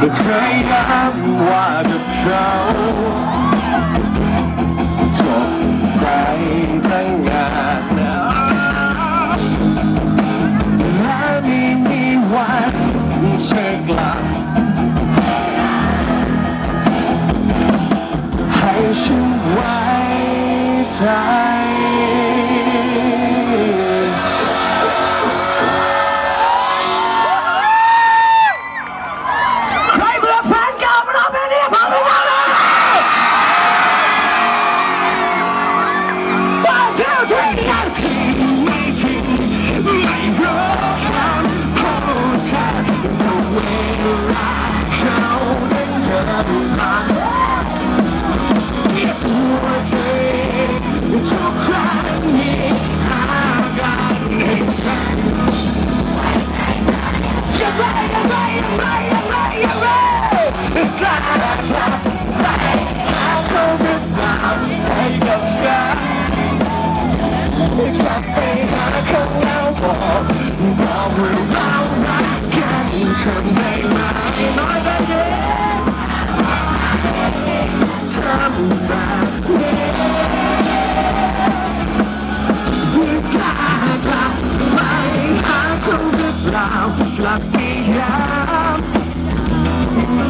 betrayed why the show. Talk Segla Hai sinh quay trái Now we're chẳng thể mãi nói về đêm Thăm và đêm Những cả gặp mãi há không biết làm là khi lắm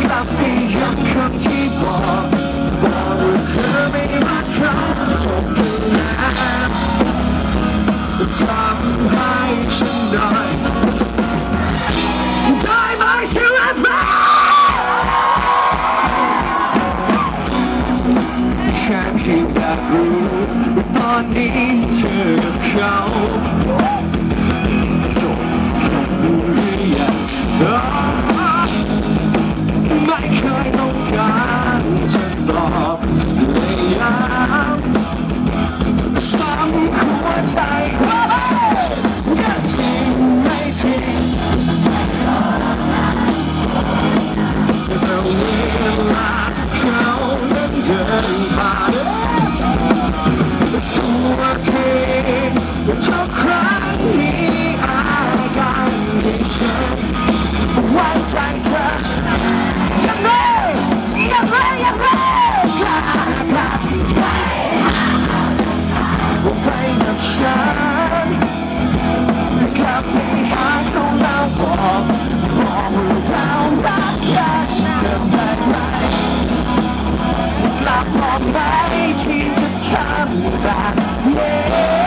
Gặp không chỉ bỏ Bỏ đôi thứ mình mắt không trong cơn nắng Thăm hai chân Bonnie took a. ไปกับฉันกลับไปหาต้องเล่าบอกอกว่าเรารักกันจะได้ไหมกลับพอไหมที่จะทำแด้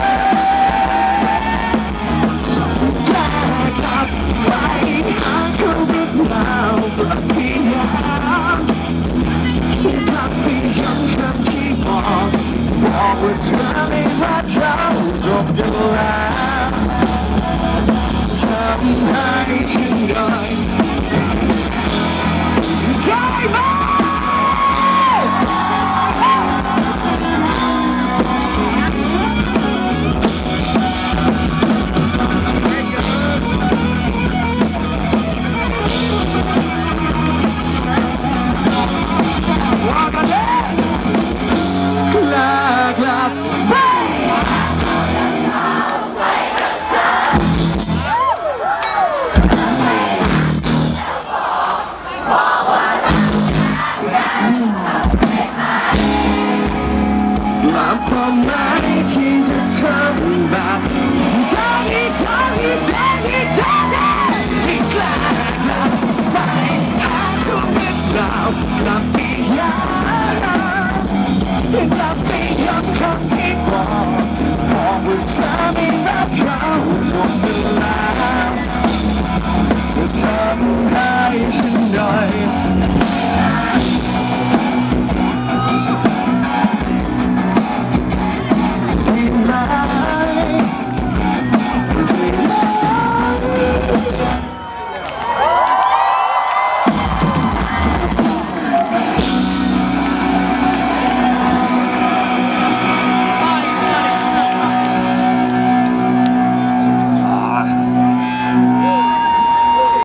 We're turning red clouds up your land Time high มาพร้อมไหมที่จะทำแบบทำอีกทำอีกทำอีกทำอีกกลับกลับไปหาคุณหรือเปล่ากลับไปยังกลับไปยังคำที่บอกบอกว่าเธอไม่รักเขาจนเวลาจะทำให้